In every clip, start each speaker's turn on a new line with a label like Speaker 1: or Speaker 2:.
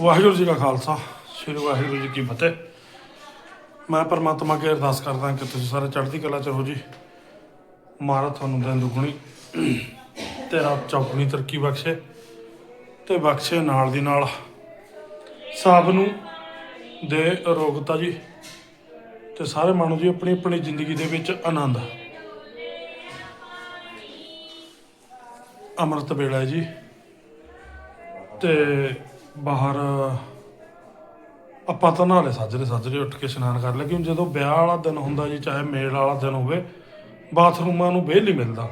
Speaker 1: ਵਾਹਿਗੁਰੂ ਜੀ ਕਾ ਖਾਲਸਾ, ਸ੍ਰੀ ਵਾਹਿਗੁਰੂ ਜੀ ਕੀ ਫਤਿਹ। ਮੈਂ ਪਰਮਾਤਮਾ ਅੱਗੇ ਅਰਦਾਸ ਕਰਦਾ ਕਿ ਤੁਸੀਂ ਸਾਰੇ ਚੜ੍ਹਦੀ ਕਲਾ ਚ ਰਹੋ ਜੀ। ਮਹਾਰਾਜ ਤੁਹਾਨੂੰ ਦਿਨ ਦੁਗਣੀ ਤੇ ਰਾਤ ਚੌਗੁਣੀ ਤਰੱਕੀ ਬਖਸ਼ੇ ਤੇ ਬਖਸ਼ੇ ਨਾਲ ਦੀ ਨਾਲ। ਸਭ ਨੂੰ ਦੇ ਅਰੋਗਤਾ ਜੀ ਤੇ ਸਾਰੇ ਮਾਣੋ ਜੀ ਆਪਣੀ ਆਪਣੀ ਜ਼ਿੰਦਗੀ ਦੇ ਵਿੱਚ ਆਨੰਦ। ਅੰਮ੍ਰਿਤ ਵੇਲਾ ਜੀ ਤੇ ਬਾਹਰ, ਆਪਾਂ ਤਾਂ ਨਾਲੇ ਸਾਜਰੇ ਸਾਜਰੇ ਉੱਠ ਕੇ ਇਸ਼ਨਾਨ ਕਰ ਲਿਆ ਕਿਉਂ ਜਦੋਂ ਵਿਆਹ ਵਾਲਾ ਦਿਨ ਹੁੰਦਾ ਜੀ, ਚਾਹੇ ਮੇਲ ਵਾਲਾ ਦਿਨ ਹੋਵੇ, ਬਾਥਰੂਮਾਂ ਨੂੰ ਵਿਹਲ ਨਹੀਂ ਮਿਲਦਾ।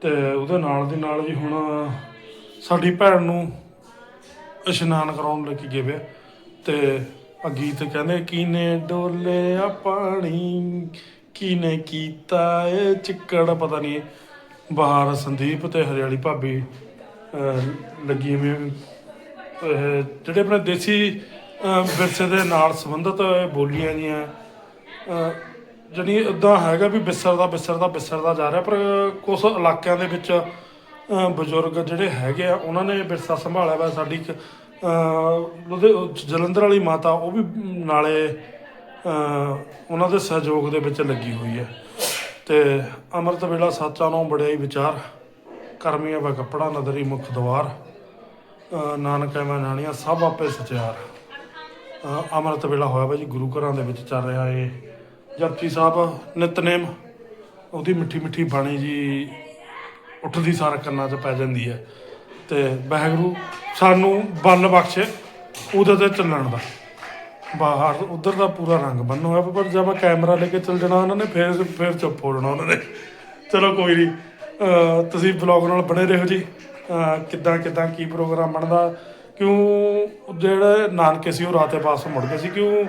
Speaker 1: ਤੇ ਉਹਦੇ ਨਾਲ ਦੀ ਨਾਲ ਜੀ ਹੁਣ ਸਾਡੀ ਭੈਣ ਨੂੰ ਇਸ਼ਨਾਨ ਕਰਾਉਣ ਲੈ ਕੇ ਗਏ ਵੇ ਆ। ਤੇ ਆ ਗੀਤ ਕਹਿੰਦੇ, ਕੀਨੇ ਡੋਲਿਆ ਪਾਣੀ, ਕੀਨੇ ਕੀਤਾ ਇਹ ਚਿੱਕੜ? ਪਤਾ ਨਹੀਂ। ਬਾਹਰ ਸੰਦੀਪ ਤੇ ਹਰਿਆਲੀ ਭਾਬੀ ਲੱਗੀ ਵੀ ਜਿਹੜੇ ਆਪਣੇ ਦੇਸੀ ਵਿਰਸੇ ਦੇ ਨਾਲ ਸੰਬੰਧਿਤ ਬੋਲੀਆਂ ਜੀਆਂ ਜਣੀ ਇਦਾਂ ਹੈਗਾ ਵੀ ਵਿਸਰਦਾ ਵਿਸਰਦਾ ਵਿਸਰਦਾ ਜਾ ਰਿਹਾ ਪਰ ਕੁਝ ਇਲਾਕਿਆਂ ਦੇ ਵਿੱਚ ਬਜ਼ੁਰਗ ਜਿਹੜੇ ਹੈਗੇ ਆ ਉਹਨਾਂ ਨੇ ਵਿਰਸਾ ਸੰਭਾਲਿਆ ਵਾ ਸਾਡੀ ਇੱਕ, ਅਹ, ਜਲੰਧਰ ਵਾਲੀ ਮਾਤਾ ਉਹ ਵੀ ਨਾਲੇ ਉਹਨਾਂ ਦੇ ਸਹਿਯੋਗ ਦੇ ਵਿੱਚ ਲੱਗੀ ਹੋਈ ਹੈ। ਤੇ ਅੰਮ੍ਰਿਤ ਵੇਲਾ ਸਾਚਾ ਨੂੰ ਬੜਿਆਈ ਵਿਚਾਰ ਕਰਮੀਆਂ ਵਾ ਕੱਪੜਾ ਨਦਰੀ ਮੁਖ ਦਵਾਰ। ਅਹ ਨਾਨਕ ਮੈਂ ਨਾਣੀਆਂ ਸਭ ਆਪੇ ਸਚਿਆਰ। ਅੰਮ੍ਰਿਤ ਵੇਲਾ ਹੋਇਆ ਵਾ ਜੀ, ਗੁਰੂ ਘਰਾਂ ਦੇ ਵਿੱਚ ਚੱਲ ਰਿਹਾ ਏ। ਜਪਜੀ ਸਾਹਿਬ, ਨਿਤਨੇਮ, ਉਹਦੀ ਮਿੱਠੀ ਮਿੱਠੀ ਬਾਣੀ ਜੀ ਉੱਠਦੀ ਸਾਰ ਕੰਨਾਂ 'ਚ ਪੈ ਜਾਂਦੀ ਹੈ ਤੇ ਵਾਹਿਗੁਰੂ ਸਾਨੂੰ ਬਲ ਬਖਸ਼ੇ ਉਹਦੇ ਤੇ ਚੱਲਣ ਦਾ। ਬਾਹਰ ਉਧਰ ਦਾ ਪੂਰਾ ਰੰਗ ਬੰਨ ਹੋਇਆ ਪਰ ਜਦ ਮੈਂ ਕੈਮਰਾ ਲੈ ਕੇ ਚੱਲ ਜਾਣਾ ਉਹਨਾਂ ਨੇ, ਫੇਰ ਫੇਰ ਚੁੱਪ ਹੋ ਜਾਣਾ ਉਹਨਾਂ ਨੇ। ਚਲੋ ਕੋਈ ਨਹੀਂ ਤੁਸੀਂ ਬਲੌਗ ਨਾਲ ਬਣੇ ਰਹੋ ਜੀ। ਕਿੱਦਾਂ ਕਿੱਦਾਂ ਕੀ ਪ੍ਰੋਗਰਾਮ ਬਣਦਾ, ਕਿਉਂ ਜਿਹੜੇ ਨਾਨਕੇ ਸੀ ਉਹ ਰਾਤੇ ਪਾਸ ਮੁੜ ਗਏ ਸੀ, ਕਿਉਂ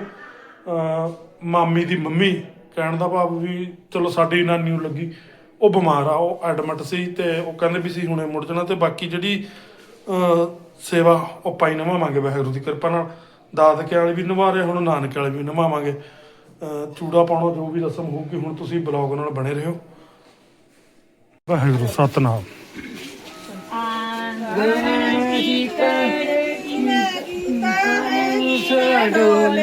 Speaker 1: ਮਾਮੀ ਦੀ ਮੰਮੀ ਕਹਿਣ ਦਾ ਭਾਵ ਵੀ ਚਲੋ ਸਾਡੀ ਨਾਨੀ ਨੂੰ ਲੱਗੀ, ਉਹ ਬਿਮਾਰ ਆ, ਉਹ ਐਡਮਿਟ ਸੀ ਤੇ ਉਹ ਕਹਿੰਦੇ ਵੀ ਸੀ ਹੁਣੇ ਮੁੜ ਜਾਣਾ ਤੇ ਬਾਕੀ ਜਿਹੜੀ ਸੇਵਾ ਉਹ ਪਾਈ ਨਵਾਵਾਂਗੇ ਵਾਹਿਗੁਰੂ ਦੀ ਕਿਰਪਾ ਨਾਲ, ਦਾਦਕੇ ਵਾਲੇ ਵੀ ਨਿਭਾ ਰਹੇ ਹੁਣ ਨਾਨਕੇ ਵਾਲੇ ਵੀ ਨਿਭਾਵਾਂਗੇ ਚੂੜਾ ਪਾਉਣਾ ਜੋ ਵੀ ਰਸਮ ਹੋਊਗੀ, ਹੁਣ ਤੁਸੀਂ ਬਲੌਗ ਨਾਲ ਬਣੇ ਰਹੋ। ਵਾਹਿਗੁਰੂ, ਸਤਨਾਮ।
Speaker 2: ਡੋਲੇ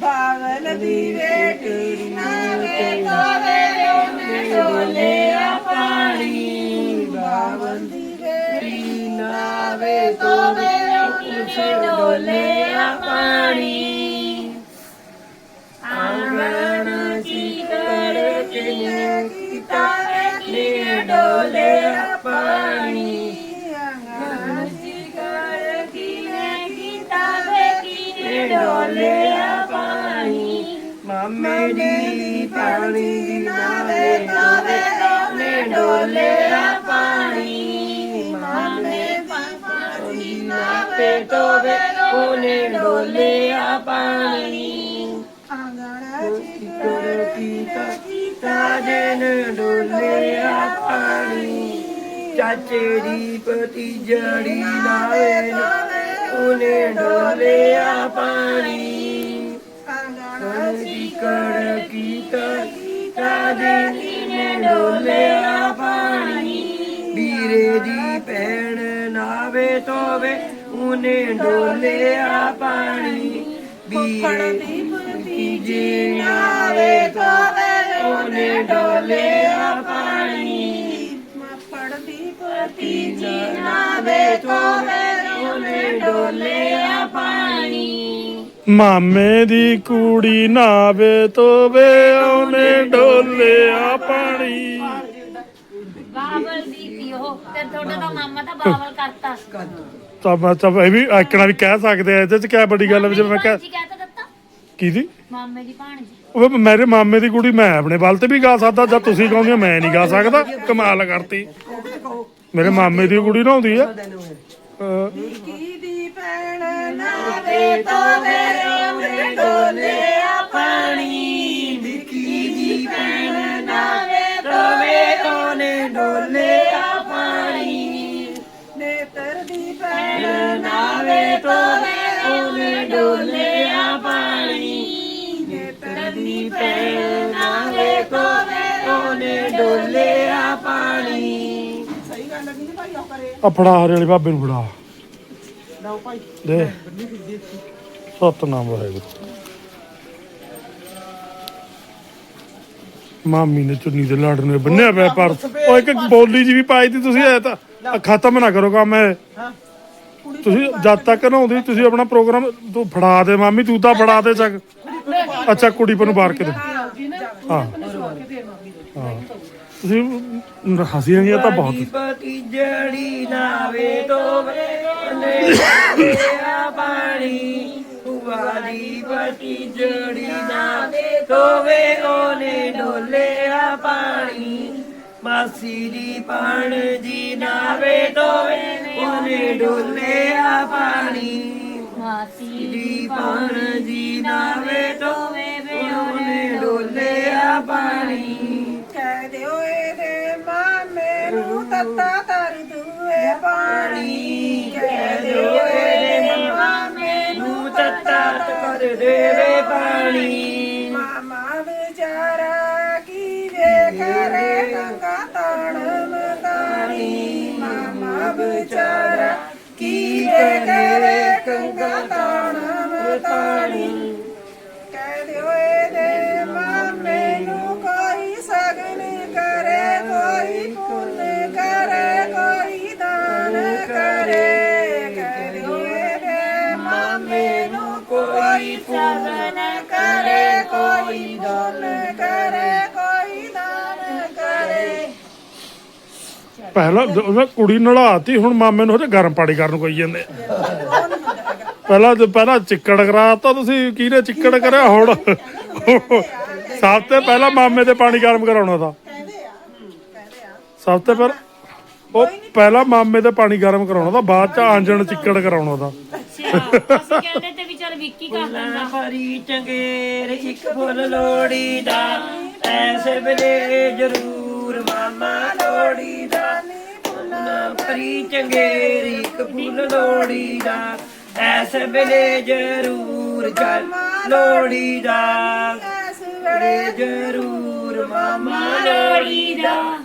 Speaker 3: ਪਾਗਲ ਦੀ ਵੇਟੀ ਨਾਵੇ ਤੋਵੇ ਉਹਨੇ ਡੋਲਿਆ ਪਾਣੀ ਬਾਵਲ ਦੀ ਵੇਟੀ ਨਾਵੇ ਤੋਵੇ ਉਹਨੇ ਡੋਲਿਆ ਪਾਣੀ। ਮੇਰੀ ਪਾਣੀ ਨਾਵੇ ਤੋਵੇ ਉਹਨੇ ਡੋਲਿਆ ਪਾਣੀ। ਮਾਮੇ ਪਾਣੀ ਨਾਵੇ ਤੋਵੇ ਉਹਨੇ ਡੋਲਿਆ ਪਾਣੀ। ਆਂਗਣ ਚਿਕਰ ਕੀਤਾ ਕੀਤਾ ਡੋਲਿਆ ਪਾਣੀ। ਚਾਚੇ ਦੀ ਪਤੀ ਜੜੀ ਲਾਵੇ ਉਹਨੇ ਡੋਲਿਆ ਪਾਣੀ। ਦੀ ਕੜ ਕੀਤਾ ਕੀਤਾ ਨੇ ਡੋਲਿਆ ਪਾਣੀ। ਵੀਰੇ ਦੀ ਪੈਣ ਨਾਵੇ ਤੋਵੇ ਉਹਨੇ ਡੋਲਿਆ ਪਾਣੀ। ਵੀਰੇ ਦੀ ਪਤੀ ਜੀ ਨਾਵੇ ਤੋਵੇ ਉਹਨੇ ਡੋਲਿਆ ਪਾਣੀ। ਮੱਫੜ ਦੀ ਪਤੀ ਜੀ ਨਾਵੇ ਤੋਵੇ
Speaker 1: ਮਾਮੇ ਦੀ ਕੁੜੀ ਨਾਵੇ ਤੋਵੇ ਉਹਨੇ ਡੋਲਿਆ ਪਾਣੀ।
Speaker 2: ਬਾਬਲ ਦੀ ਸੀ ਉਹ ਤੇ ਤੁਹਾਡਾ ਤਾਂ ਮਾਮਾ ਤਾਂ ਬਾਬਲ ਕਰਤਾ।
Speaker 1: ਤਾਂ ਮੈਂ ਤਾਂ ਇਹ ਵੀ ਆਕਣਾ ਵੀ ਕਹਿ ਸਕਦੇ ਆ ਇਹਦੇ ਚ ਕਿਆ ਵੱਡੀ ਗੱਲ ਹੈ ਵੀ ਜੇ ਮੈਂ ਕਹਿ
Speaker 2: ਕਹਿ ਤਾਂ ਦਿੱਤਾ।
Speaker 1: ਕਿਹਦੀ?
Speaker 2: ਮਾਮੇ ਦੀ ਭਾਣਜੀ।
Speaker 1: ਉਹ ਮੇਰੇ ਮਾਮੇ ਦੀ ਕੁੜੀ ਮੈਂ ਆਪਣੇ ਬਲ ਤੇ ਵੀ ਗਾ ਸਕਦਾ ਜਦ ਤੁਸੀਂ ਕਹਿੰਦੇ ਹੋ ਮੈਂ ਨਹੀਂ ਗਾ ਸਕਦਾ ਕਮਾਲ ਕਰਤੀ। ਮੇਰੇ ਮਾਮੇ ਦੀ ਕੁੜੀ ਨਹਾਉਂਦੀ ਆ। ਅਹ
Speaker 3: ਕੀ ਦੀ ਭੈਣ ਨਾਵੇ ਤੋਵੇ ਉਹਨੇ ਡੋਲਿਆ ਪਾਣੀ ਵਿੱਕੀ ਦੀ ਭੈਣ ਨਾਵੇ ਤੋਵੇ ਉਹਨੇ ਡੋਲਿਆ ਪਾਣੀ ਨੇਤਰ ਦੀ ਭੈਣ ਨਾਵੇ ਤੋਵੇ ਉਹਨੇ ਡੋਲਿਆ ਪਾਣੀ ਨੇਤਰ ਦੀ ਭੈਣ ਨਾਵੇ ਤੋਵੇ ਡੋਲਿਆ
Speaker 1: ਆ ਫੜਾ ਹਰੇ ਵਾਲੇ ਬਾਬੇ ਨੂੰ ਫੜਾ।
Speaker 3: ਲਓ ਭਾਈ
Speaker 1: ਦੇ। ਸਤਨਾਮ ਵਾਹਿਗੁਰੂ। ਮਾਮੀ ਨੇ ਚੁੰਨੀ ਦੇ ਲਾੜ ਨੂੰ ਬੰਨਿਆ ਪਿਆ ਪਰ ਉਹ ਇੱਕ ਬੋਲੀ ਜੀ ਵੀ ਪਾਈ ਤੀ ਤੁਸੀਂ ਐ ਤਾਂ। ਖਤਮ ਨਾ ਕਰੋ ਕੰਮ
Speaker 3: ਕੁੜੀ
Speaker 1: ਤੁਸੀਂ ਜਦ ਤੱਕ ਨਹਾਉਂਦੀ ਤੁਸੀਂ ਆਪਣਾ ਪ੍ਰੋਗਰਾਮ ਤੂੰ ਫੜਾ ਦੇ ਮਾਮੀ ਤੂੰ ਤਾਂ ਫੜਾ ਦੇ ਚੱਕ। ਅੱਛਾ ਕੁੜੀ ਪਰ ਨੂੰ ਬਾਰ ਕੇ ਦੇ। ਹਾਂ। ਤੁਸੀਂ ਹਸੀਆਂ ਗਈਆਂ ਤਾਂ ਬਹੁਤ
Speaker 3: ਪਤੀ ਜੜੀ ਨਾਵੇ ਦੋਵੇ ਨੇ ਡੋਲਿਆ ਪਾਣੀ। ਵਾਲੀ ਪਤੀ ਜੜੀ ਨਾਵੇ ਦੋਵੇ ਉਹਨੇ ਡੋਲਿਆ ਪਾਣੀ। ਮਾਸੀ ਦੀ ਪਾਣ ਜੀ ਨਾਵੇ ਦੋਵੇ ਉਹਨੇ ਡੋਲਿਆ ਪਾਣੀ।
Speaker 2: ਮਾਸੀ
Speaker 3: ਦੀ ਪਾਣ ਜੀ ਨਾਵੇ ਦੋਵੇ ਉਹਨੇ ਡੋਲਿਆ ਪਾਣੀ। ਤੱਤਾ ਤਰ ਦੂਏ ਪਾਣੀ ਕਹਿ ਦਿਓ ਇਹਦੇ ਮਾਮੇ ਨੂੰ ਤਰ ਦੇਵੇ ਪਾਣੀ। ਮਾਮਾ ਵਿਚਾਰਾ ਕੀ ਵੇ ਕਰੇ ਗੰਗਾ ਤਾਣ ਮਤਾਣੀ ਮਾਮਾ ਵਿਚਾਰਾ ਕੀ ਵੇ ਕਰੇ ਗੰਗਾ ਤਾਣ ਮਤਾਣੀ
Speaker 1: ਪਹਿਲਾਂ ਦ- ਉਹਨੇ ਕੁੜੀ ਨਲਾਤੀ ਹੁਣ ਮਾਮੇ ਨੂੰ ਹਜੇ ਗਰਮ ਪਾਣੀ ਕਰਨ ਨੂੰ ਕਹੀ ਜਾਂਦੇ। ਪਹਿਲਾਂ ਤੇ ਪਹਿਲਾਂ ਚਿੱਕੜ ਕਰਾਤਾ ਤੁਸੀਂ ਕਿਹਨੇ ਚਿੱਕੜ ਕਰਿਆ ਹੁਣ? ਸਭ ਤੋਂ ਪਹਿਲਾਂ ਮਾਮੇ ਤੇ ਪਾਣੀ ਗਰਮ ਕਰਾਉਣਾ ਦਾ
Speaker 3: ਕਹਿੰਦੇ ਆ ਕਹਿੰਦੇ ਆ
Speaker 1: ਸਭ ਤੋਂ ਪਹਿਲਾਂ ਉਹ ਪਹਿਲਾਂ ਮਾਮੇ ਤੇ ਪਾਣੀ ਗਰਮ ਕਰਾਉਣਾ ਦਾ ਬਾਅਦ ਚ ਆਂਜਣ ਚਿੱਕੜ ਕਰਾਉਣਾ ਦਾ
Speaker 2: ਅੱਛਾ ਅਸੀਂ ਕਹਿੰਦੇ ਤੇ ਵੀ ਚੱਲ ਵਿੱਕੀ ਕਰ ਦਿੰਦਾ
Speaker 3: ਹਰੀ ਚੰਗੇਰ ਇੱਕ ਫੁੱਲ ਲੋੜੀ ਦਾ ਐਸੇ ਵੇਲੇ ਜ਼ਰੂਰ ਮਾਮਾ ਲੋੜੀ ਦਾ। ਫੁੱਲਾਂ ਭਰੀ ਚੰਗੇਰ ਇੱਕ ਫੁੱਲ ਲੋੜੀ ਦਾ। ਐਸੇ ਵੇਲੇ ਜ਼ਰੂਰ ਚੱਲ ਲੋੜੀ ਦਾ। ਐਸ ਵੇਲੇ ਜ਼ਰੂਰ ਮਾਮਾ ਲੋੜੀ ਦਾ।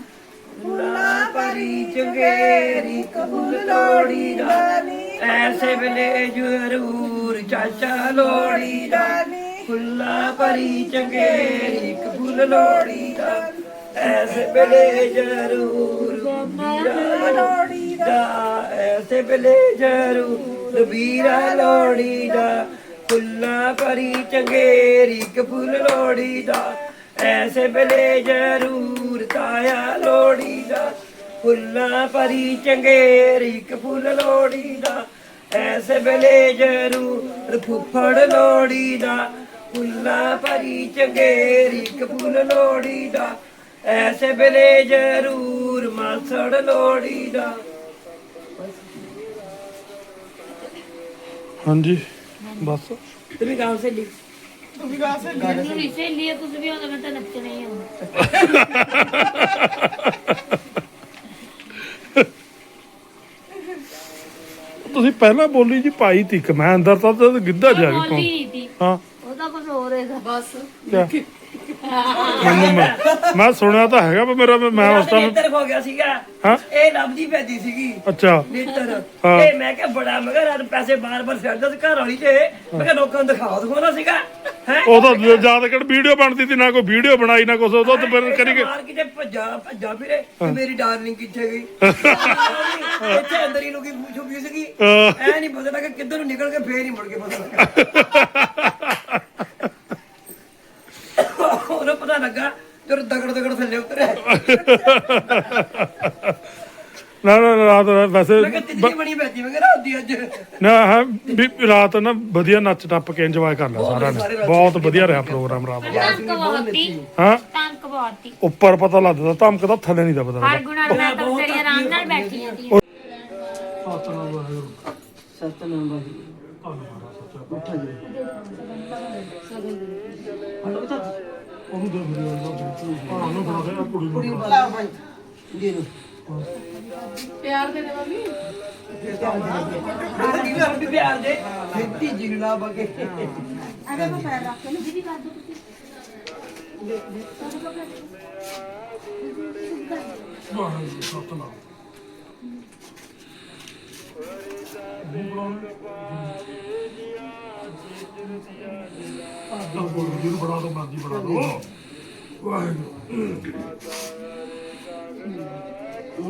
Speaker 3: ਫੁੱਲਾਂ ਭਰੀ ਚੰਗੇਰ ਇੱਕ ਫੁੱਲ ਲੋੜੀ ਦਾ। ਐਸੇ ਵੇਲੇ ਜ਼ਰੂਰ ਚਾਚਾ ਲੋੜੀ ਦਾ। ਫੁੱਲਾਂ ਭਰੀ ਚੰਗੇਰ ਇੱਕ ਫੁੱਲ ਲੋੜੀ ਦਾ। ਐਸੇ ਵੇਲੇ ਜ਼ਰੂਰ ਲੋੜੀ ਦਾ। ਐਸੇ ਵੇਲੇ ਜ਼ਰੂਰ ਵੀਰਾ ਲੋੜੀ ਦਾ। ਫੁੱਲਾਂ ਭਰੀ ਚੰਗੇਰ ਇੱਕ ਫੁੱਲ ਲੋੜੀ ਦਾ। ਐਸੇ ਵੇਲੇ ਜ਼ਰੂਰ ਤਾਇਆ ਲੋੜੀ ਦਾ। ਫੁੱਲਾਂ ਭਰੀ ਚੰਗੇਰ ਇੱਕ ਫੁੱਲ ਲੋੜੀ ਦਾ। ਐਸੇ ਵੇਲੇ ਜ਼ਰੂਰ ਫੁੱਫੜ ਲੋੜੀ ਦਾ। ਫੁੱਲਾਂ ਭਰੀ ਚੰਗੇਰ ਇੱਕ ਫੁੱਲ ਲੋੜੀ ਦਾ। ਐਸੇ ਵੇਲੇ ਜ਼ਰੂਰ ਮਾਸੜ ਲੋੜੀ ਦਾ।
Speaker 1: ਹਾਂਜੀ ਬਸ।
Speaker 3: ਤੁਸੀਂ ਗਾਉਂ ਸੇ ਲਿਖ ਤੁਸੀਂ ਗਾਉਂ ਸੇ
Speaker 2: ਮੈਨੂੰ ਨਹੀਂ ਸਹੇਲੀ ਆ ਤੁਸੀਂ ਵੀ ਆਉਂਦੇ ਮੈਂ ਤਾਂ ਨੱਚਣਾ ਹੀ ਆਉਂਦਾ
Speaker 1: ਤੁਸੀਂ ਪਹਿਲਾਂ ਬੋਲੀ ਜੀ ਪਾਈ ਤੀ ਕਿ ਮੈਂ ਅੰਦਰ ਤਾਂ ਤਾਂ ਗਿੱਧਾ ਜਾ ਕੇ
Speaker 2: ਬੋਲੀ
Speaker 1: ਹਾਂ।
Speaker 2: ਉਹਦਾ ਕੁਝ ਹੋਰ ਹੈਗਾ। ਬਸ।
Speaker 1: ਮੈਨੂੰ ਮੈਂ ਮੈਂ ਸੁਣਿਆ ਤਾਂ ਹੈਗਾ ਪਰ ਮੇਰਾ ਮੈਂ ਉਸ ਟਾਈਮ
Speaker 3: ਨੇਤਰ ਹੋ ਗਿਆ ਸੀਗਾ।
Speaker 1: ਹਾਂ?
Speaker 3: ਇਹ ਲੱਭਦੀ ਪੈਦੀ ਸੀਗੀ।
Speaker 1: ਅੱਛਾ।
Speaker 3: ਨੇਤਰ।
Speaker 1: ਹਾਂ।
Speaker 3: ਇਹ ਮੈਂ ਕਿਹਾ ਬੜਾ ਮੈਂ ਕਿਹਾ ਰਾਤ ਪੈਸੇ ਬਾਰ-ਬਾਰ ਫਿਰਦਾ ਸੀ ਘਰ ਵਾਲੀ ਤੇ ਮੈਂ ਕਿਹਾ ਲੋਕਾਂ ਨੂੰ ਦਿਖਾਓ ਦਿਖਾਉਣਾ ਸੀਗਾ। ਹੈ?
Speaker 1: ਉਹ ਤਾਂ ਜ਼ਿਆਦਾ ਕਿ ਵੀਡੀਓ ਬਣਦੀ ਸੀ ਨਾ ਕੋਈ ਵੀਡੀਓ ਬਣਾਈ ਨਾ ਕੁਛ। ਉਹ ਤਾਂ ਫਿਰ ਕਰੀ ਗਏ
Speaker 3: ਮਾਰ ਕਿਤੇ ਭੱਜਾ ਭੱਜਾ ਫਿਰੇ ਮੇਰੀ ਡਾਰਲਿੰਗ ਕਿੱਥੇ ਗਈ? ਇੱਥੇ ਅੰਦਰ ਹੀ ਲੋਕੀ ਛੁਪੀ ਸੀਗੀ ਐ ਨਹੀਂ ਪਤਾ ਲੱਗਾ ਕਿੱਧਰ ਨੂੰ ਨਿਕਲ ਕੇ ਫੇਰ ਹੀ ਮੁੜ ਕੇ ਪਤਾ ਲੱਗਾ ਉਹਨੂੰ ਪਤਾ ਲੱਗਾ ਜਦੋਂ ਦਗੜ ਦਗੜ ਥੱਲੇ ਉਤਰਿਆ।
Speaker 1: ਨਾ ਨਾ ਨਾ, ਰਾਤ ਵੈਸੇ
Speaker 3: ਮੈਂ ਕਿਹਾ ਤਿੱਜੀ ਬਣੀ ਬੈਠੀ ਮੈਂ ਕਿਹਾ ਰਾਤ ਅੱਜ।
Speaker 1: ਨਾ ਹਾਂ ਵੀ ਰਾਤ ਨਾ ਵਧੀਆ ਨੱਚ ਟੱਪ ਕੇ ਇੰਜੋਏ ਕਰ ਲਿਆ ਸਾਰਿਆਂ ਨੇ। ਬਹੁਤ ਵਧੀਆ ਰਿਹਾ ਪ੍ਰੋਗਰਾਮ ਰਾਤ ਦਾ।
Speaker 2: ਬਹੁਤੀ
Speaker 1: ਹਾਂ?
Speaker 2: ਬਹੁਤੀ
Speaker 1: ਉੱਪਰ ਪਤਾ ਲੱਗਦਾ ਧਮਕ ਦਾ ਥੱਲੇ ਨਹੀਂ ਦਾ ਪਤਾ
Speaker 2: ਹਰ ਗੁਣਾ ਮੈਂ ਤਾਂ ਤੇਰੀ ਆਰਾਮ ਨਾਲ ਬੈਠੀ ਜਾਂਦੀ
Speaker 3: ਸਤਨਾਮ ਬਾਜੀ ਉੱਠਾ ਜੀ। ਹਲੋ ਤਾਂ
Speaker 1: ਉਹਨੂੰ ਦੇ ਹਾਂ ਉਹਨੂੰ ਫੜਾ ਦੇ ਕੁੜੀ ਨੂੰ
Speaker 3: ਕੁੜੀ ਨੂੰ ਬੁਲਾ ਭਾਈ ਦੇ ਦੋ।
Speaker 4: ਪਿਆਰ ਦੇ ਦੇ ਮੰਮੀ।
Speaker 3: ਉਹ ਵੀ ਪਿਆਰ ਦੇ? ਮਿੱਟੀ ਜਿਗਲਾ ਬਗੇ
Speaker 1: ਮੂੰਹ ਬਣਾਉਣਾ ਆਹ ਬੋਲ ਜੀ ਨੂੰ ਬਣਾ ਦੋ ਮਰਜ਼ੀ ਬਣਾ ਦੋ। ਵਾਹਿਗੁਰੂ
Speaker 5: ਮੂੰਹ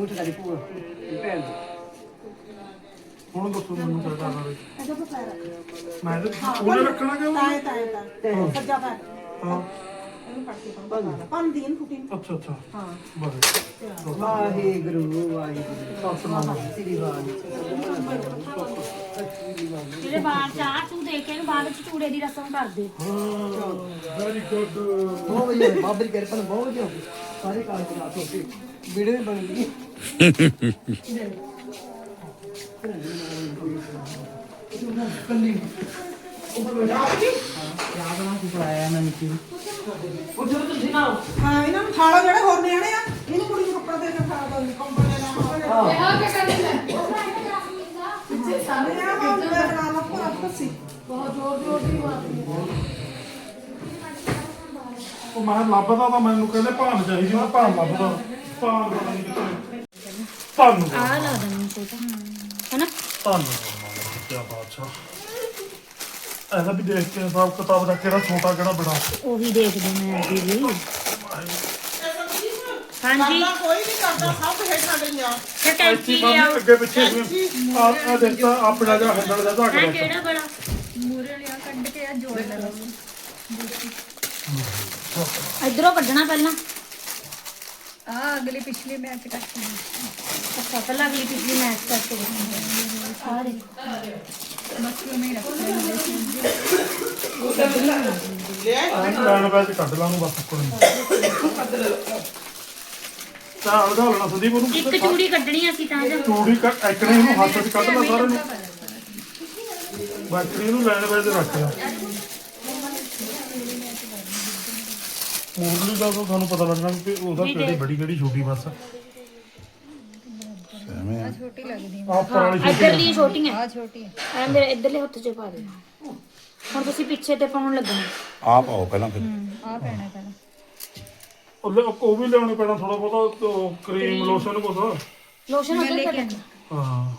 Speaker 5: ਤੇ ਕਰੀ ਪੂਰਾ ਭੈਣ ਦੀ
Speaker 1: ਹੁਣ ਦੱਸੋ ਮੈਨੂੰ ਕੀ ਕਰਨਾ ਵੇ ਮੈਂ ਤਾਂ ਉਹਨੇ ਰੱਖਣਾ ਕਿ
Speaker 6: ਤਾਏ ਤਾਏ ਤਾਏ ਸੱਜਾ ਪੈਰ
Speaker 1: ਹਾਂ
Speaker 6: ਇਹਨੂੰ ਫੜ ਕੇ ਪਾਉਣਾ ਪੰਨ ਦੀ ਫੁੱਟੀ
Speaker 1: ਅੱਛਾ ਅੱਛਾ
Speaker 6: ਹਾਂ
Speaker 1: ਵਾਹਿਗੁਰੂ
Speaker 5: ਵਾਹਿਗੁਰੂ ਵਾਹਿਗੁਰੂ ਸ੍ਰੀ ਵਾਹਿਗੁਰੂ
Speaker 2: ਜਿਹੜੇ ਬਾਹਰ ਚਾਹ ਤੂੰ ਦੇ ਕੇ ਇਹਨੂੰ ਬਾਅਦ ਵਿੱਚ ਚੂੜੇ ਦੀ ਰਸਮ ਕਰਦੇ
Speaker 1: ਵੈਰੀ ਗੁੱਡ
Speaker 5: ਬਹੁਤ ਵਧੀਆ ਹੋਈ, ਬਾਬਰੀ ਕਿਰਪਾ ਨਾਲ ਬਹੁਤ ਵਧੀਆ ਹੋ ਗਈ। ਸਾਰੇ ਕਾਲ ਤੇ ਰਾਤ ਹੋ ਗਈ ਵੀਡੀਓ ਵੀ ਬਣ ਗਈ
Speaker 6: ਹਾਂ। ਇਹਨਾਂ ਨੂੰ ਖਾਲਾ ਜਿਹੜੇ ਹੋਰ ਨਿਆਣੇ ਆ ਇਹਨੂੰ ਕੁੜੀ ਨੂੰ ਕੱਪੜਾ ਦੇ ਕੇ ਖਾ ਦੋ ਕੰਬਲ ਦੇ ਨਾਲ
Speaker 4: ਇਹ ਆ ਕੇ ਕਰਨੀ ਲੈ
Speaker 6: ਮੈਂ
Speaker 1: ਉਹ ਲੱਭਦਾ ਤਾਂ ਮੈਨੂੰ ਕਹਿੰਦੇ ਭਾਨ ਚਾਹੀਦੀ ਮੈਂ ਭਾਨ ਲੱਭਦਾ। ਭਾਨ ਪਤਾ ਨਹੀਂ ਕਿੱਥੇ। ਭਾਨ
Speaker 2: ਆ ਲਾ ਦੇਣੀ ਫੋਟੋ ਹਨਾ?
Speaker 1: ਭਾਨ ਕੀ ਬਾਦਸ਼ਾਹ ਐਸਾ ਵੀ ਦੇਖ ਕੇ ਹਿਸਾਬ ਕਿਤਾਬ ਦਾ ਕਿਹੜਾ ਛੋਟਾ ਕਿਹੜਾ ਬੜਾ।
Speaker 2: ਉਹੀ ਦੇਖਦੇ ਮੈਂ ਅੱਗੇ ਵੀ। ਹਾਂਜੀ।
Speaker 6: ਕੋਈ ਨਹੀਂ ਕਰਦਾ ਸਭ ਹੇਠਾਂ ਗਈਆਂ।
Speaker 2: ਫਿਰ ਟੈਂਕੀ
Speaker 1: ਮਾਮੀ
Speaker 2: ਲਿਆਓ।
Speaker 1: ਅੱਗੇ ਪਿੱਛੇ ਆ ਆ ਦੇਖਦਾ ਆਪਣਾ ਜਿਹੜਾ ਹੈਂਡਲ ਦਾ
Speaker 2: ਹੈ
Speaker 1: ਤੁਹਾਡਾ
Speaker 2: ਕਿਹੜਾ ਬੜਾ? ਮੂਰੇ ਲਿਆ ਕੱਢ ਕੇ ਆ ਜੋੜ ਲਓ। ਇਧਰੋਂ ਕੱਢਣਾ ਪਹਿਲਾਂ।
Speaker 7: ਆ ਅਗਲੀ ਪਿਛਲੀ ਮੈਚ ਕੱਟਣੀ
Speaker 2: ਅੱਛਾ ਪਹਿਲਾਂ ਅਗਲੀ ਪਿਛਲੀ ਮੈਚ ਕਰਕੇ ਦੇਖਾਂਗੇ। ਸਾਰੇ।
Speaker 7: ਮਸ਼ਰੂਮ ਹੀ ਰੱਖਣੀ
Speaker 1: ਲੈਣ ਵਿੱਚ ਕੱਢ ਲਾਂ ਨੂੰ ਬਸ ਕੋਈ ਤਾਂ ਉਹਦਾ ਲੈਣਾ ਸੰਦੀਪ ਉਹਨੂੰ
Speaker 2: ਇੱਕ ਚੂੜੀ ਕੱਢਣੀ ਅਸੀਂ ਤਾਂ ਜਾਂ।
Speaker 1: ਚੂੜੀ ਕੱਟ ਐਕਣੇ ਨੂੰ ਹੱਥ 'ਚ ਕੱਢ ਲਾ ਸਾਰਿਆਂ ਨੂੰ। ਬਾਕੀ ਇਹਨੂੰ ਲੈਣ ਵਿੱਚ ਰੱਖ ਲਾ। ਮੂਰਲੀ ਦਾ ਤਾਂ ਤੁਹਾਨੂੰ ਪਤਾ ਲੱਗਣਾ ਕਿ ਉਹਦਾ ਕਿਹੜੀ ਬੜੀ ਕਿਹੜੀ ਛੋਟੀ ਬਸ
Speaker 7: ਛੋਟੀ ਲੱਗਦੀ
Speaker 1: ਆਹ ਉੱਪਰ ਵਾਲੀ ਛੋਟੀ
Speaker 2: ਇੱਧਰਲੀ ਛੋਟੀਆਂ
Speaker 7: ਆ। ਛੋਟੀ ਹੈ
Speaker 2: ਐ ਮੇਰੇ ਇੱਧਰਲੇ ਹੱਥ 'ਚ ਪਾ ਦੇ। ਹੁਣ ਤੁਸੀਂ ਪਿੱਛੇ ਤੇ ਪਾਉਣ ਲੱਗਣਾ।
Speaker 8: ਆ ਪਾਓ ਪਹਿਲਾਂ ਫਿਰ।
Speaker 7: ਆ ਪੈਣਾ ਪਹਿਲਾਂ।
Speaker 1: ਉਹ ਲੈ- ਉਹ ਵੀ ਲਿਆਉਣੇ ਪੈਣਾ ਥੋੜਾ ਬਹੁਤਾ ਕਰੀਮ ਲੋਸ਼ਨ ਕੁਛ।
Speaker 2: ਲੋਸ਼ਨ ਕੱਢਣਾ
Speaker 1: ਹਾਂ।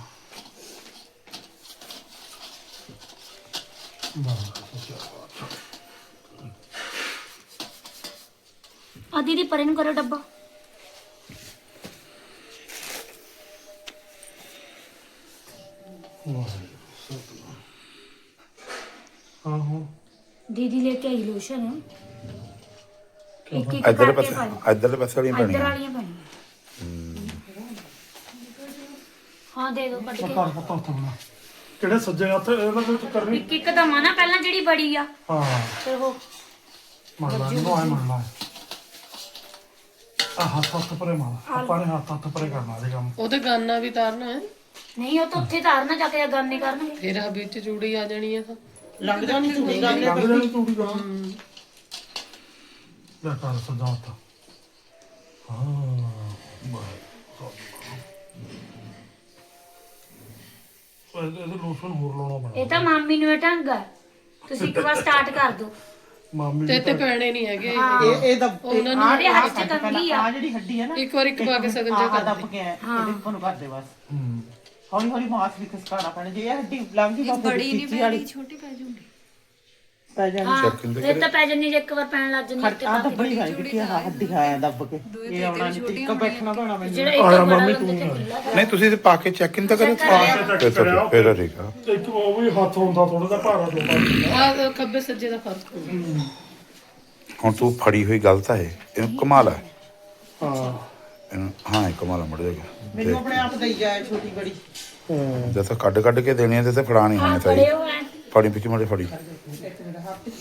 Speaker 1: ਵਾਹ
Speaker 2: ਆ ਦੀਦੀ ਪਰੇ ਨੂੰ ਕਰੋ ਡੱਬਾ।
Speaker 1: ਹਾਂ ਹਾਂ।
Speaker 2: ਦੀਦੀ ਲੈ ਕੇ ਆਈ ਲੋਸ਼ਨ ਇੱਕ ਇੱਕ
Speaker 8: ਇੱਧਰਲੇ
Speaker 2: ਕਰਕੇ
Speaker 8: ਪਾਸੇ
Speaker 2: ਪਾਈ
Speaker 8: ਇੱਧਰਲੇ ਪਾਸੇ ਵਾਲੀਆਂ
Speaker 2: ਇੱਧਰ
Speaker 8: ਪੈਣੀਆਂ
Speaker 2: ਵਾਲੀਆਂ ਪਾਈਆਂ ਹਾਂ ਦੇ ਦੋ ਕੱਢ ਕੇ।
Speaker 1: ਪਤਾ ਉੱਥੇ ਬਣਾ। ਕਿਹੜੇ ਸੱਜੇ ਹੱਥ ਇਹਨਾਂ ਦੇ ਵਿੱਚ ਕਰਨੀ
Speaker 2: ਇੱਕ ਇੱਕ ਦਮਾ ਨਾ ਪਹਿਲਾਂ ਜਿਹੜੀ ਬੜੀ ਆ।
Speaker 1: ਹਾਂ।
Speaker 2: ਫਿਰ ਉਹ
Speaker 1: ਮੰਨ ਲਾ ਇਹਨੂੰ ਆਏ ਮੰਨ ਲਾ। ਆ ਹੱਥ ਹੱਥ ਪਰੇ ਮਾਰ। ਆਪਾਂ ਨੇ ਹੱਥ ਹੱਥ ਪਰੇ ਕਰਨਾ ਇਹ ਕੰਮ।
Speaker 4: ਉਹਦੇ ਗਾਨਾ ਵੀ ਤਾਰਨਾ ਹੈ।
Speaker 2: ਨਹੀਂ ਉਹ ਤਾਂ ਉੱਥੇ ਤਾਰਨਾ ਜਾ ਕੇ ਗਾਨੇ ਕਰਨਗੇ।
Speaker 4: ਫਿਰ ਆ ਵਿੱਚ ਚੂੜੀ ਆ ਜਾਣੀ ਹੈ ਤਾਂ।
Speaker 6: ਲੱਗ ਜਾਣੀ ਚੂੜੀ
Speaker 1: ਲੱਗ ਜਾਣੀ ਟੂਟੀ ਕਰਾਂ ਲੈ ਕਰ ਸੱਜਾ ਹੱਥ ਹਾਂ ਬਸ ਇਹਦੇ ਇਹਦੇ ਲੋਸ਼ਨ ਹੋਰ ਲਾਉਣਾ ਪੈਣਾ
Speaker 2: ਇਹ ਤਾਂ ਮਾਮੀ ਨੂੰ ਇਹ ਢੰਗ ਆ ਤੁਸੀਂ ਇੱਕ ਵਾਰ ਸਟਾਰਟ ਕਰ ਦਿਓ
Speaker 1: ਮਾਮੀ
Speaker 4: ਤੇ ਤੇ ਪੈਣੇ ਨਹੀਂ ਹੈਗੇ।
Speaker 6: ਇਹ ਇਹ ਦਾ
Speaker 4: ਉਹਨਾਂ ਨੂੰ
Speaker 2: ਮੇਰੇ ਹੱਥ 'ਚ ਕੰਗੀ ਆ।
Speaker 6: ਆ। ਜਿਹੜੀ ਹੱਡੀ ਹੈ ਨਾ।
Speaker 4: ਇੱਕ ਵਾਰ ਇੱਕ ਪਾ ਕੇ ਸਗਨ ਜਾ
Speaker 6: ਆ
Speaker 4: ਕਰ
Speaker 6: ਦੱਬ ਕੇ ਆਇਆ, ਇਹਦੇ ਉੱਪਰ ਨੂੰ ਕਰ ਦੇ ਬਸ।
Speaker 1: ਹੂੰ।
Speaker 6: ਹੌਲੀ ਹੌਲੀ ਮਾਸ ਵੀ ਖਸਕਾਣਾ ਪੈਣਾ। ਜੇ ਇਹ ਹੱਡੀ ਲੰਘ ਗਈ ਬਾਪੂ
Speaker 7: ਬੜੀ
Speaker 6: ਦੀ ਖਿੱਚੀ ਵਾਲੀ।
Speaker 7: ਛੋਟੀ ਪੈ ਜੂਗੀ।
Speaker 6: ਪੈ ਜਾਣੀ
Speaker 2: ਹਾਂ ਫਿਰ ਤਾਂ ਪੈ ਜੰਨੀ ਜੇ ਇੱਕ ਵਾਰ ਪੈਣ ਲੱਗ ਜੰਨੀ
Speaker 6: ਆ ਦੱਬਣੀ ਖਾਈ ਕਿ ਆ ਹੱਡੀ ਖਾਇਆ ਦੱਬ ਕੇ। ਇਹ ਆਉਣਾ ਨਹੀਂ ਟਿੱਕਾ ਬੈਠਣਾ ਪੈਣਾ ਮੈਨੂੰ।
Speaker 2: ਜਿਹੜਾ ਇੱਕ ਬੜਾ
Speaker 1: ਮੰਮੀ ਤੂੰ
Speaker 2: ਤੇ
Speaker 8: ਨਹੀਂ ਤੁਸੀਂ ਤੇ ਪਾ ਕੇ ਚੈੱਕ ਇਨ ਤਾਂ ਕਰੋ ਫਿਰ
Speaker 1: ਚੈੱਕ
Speaker 8: ਤਾਂ ਫਿਰ ਠੀਕ ਆ।
Speaker 1: ਇੱਕ ਉਹ ਵੀ ਹੱਥ ਹੁੰਦਾ ਥੋੜਾ ਜਿਹਾ ਭਾਰਾ ਦੋਤਾ
Speaker 4: ਆ ਖੱਬੇ ਸੱਜੇ ਦਾ ਫ਼ਰਕ ਹੋਊਗਾ
Speaker 8: ਹੁਣ ਤੂੰ ਫੜੀ ਹੋਈ ਗਲਤ ਹੈ ਇਹਨੂੰ ਕਮਾਲ ਹੈ
Speaker 1: ਹਾਂ।
Speaker 8: ਇਹਨੂੰ ਹਾਂ ਇਹ ਕਮਾਲ ਮੁੜ ਜਾਏਗਾ
Speaker 6: ਮੈਨੂੰ ਆਪਣੇ ਆਪ ਦਈ ਜਾਏ ਛੋਟੀ ਬੜੀ।
Speaker 8: ਜੇ ਤਾਂ ਕੱਢ ਕੱਢ ਕੇ ਦੇਣੀ ਹੈ ਤੇ ਫੜਾਣੀ ਹੋਣੀ
Speaker 2: ਖੜੇ ਹੋ
Speaker 8: ਫੜੀ ਪਿੱਛੇ ਮੁੜੇ ਫੜੀ।